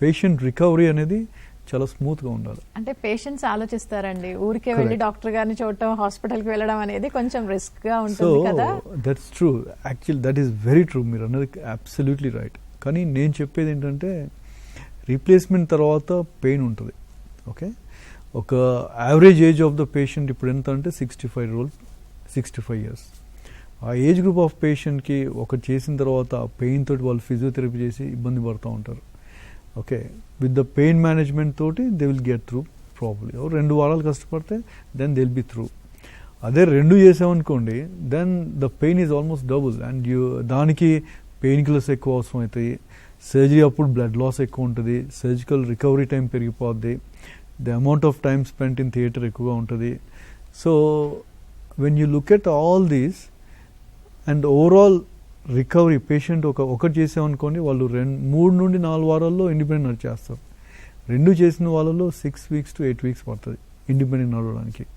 Patient recovery అనేది చాలా స్మూత్గా ఉండాలి. అంటే పేషెంట్స్ ఆలోచిస్తారండి. ఊరికే వెళ్ళి. డాక్టర్ గారిని చూడటం హాస్పిటల్కి వెళ్ళడం అనేది కొంచెం రిస్క్గా ఉంటుంది కదా. That's true actual that is very true మీరు అన్నది అబ్సల్యూట్లీ రైట్ కానీ నేను చెప్పేది ఏంటంటే రీప్లేస్మెంట్ తర్వాత పెయిన్ ఉంటుంది. ఓకే ఒక average age of the patient ఇప్పుడు ఎంత అంటే sixty five roll sixty five years ఆ ఏజ్ గ్రూప్ ఆఫ్ పేషెంట్కి ఒకటి చేసిన తర్వాత ఆ పెయిన్ తోటి వాళ్ళు ఫిజియోథెరపీ చేసి ఇబ్బంది పడుతూ ఉంటారు. Okay with the pain management తోటి they will get through probably రెండు వారాలు కష్టపడితే then they will be through అదే రెండు చేసామనుకోండి then the pain is almost double and you దానికి పెయిన్ కిల్లర్స్ ఎక్కువ అవసరం అవుతాయి. సర్జరీ అప్పుడు బ్లడ్ లాస్ ఎక్కువ ఉంటుంది. Surgical recovery time పెరిగిపోద్ది. The amount of time spent in theatre ఎక్కువగా ఉంటుంది. So when you look at all these and overall recovery patient ఒక ఒకటి చేసామనుకోండి వాళ్ళు రెండు మూడు నుండి నాలుగు వారాల్లో ఇండిపెండెంట్ నడిచేస్తారు. రెండు చేసిన వాళ్ళలో six weeks to eight weeks పడుతుంది ఇండిపెండెంట్ నడవడానికి.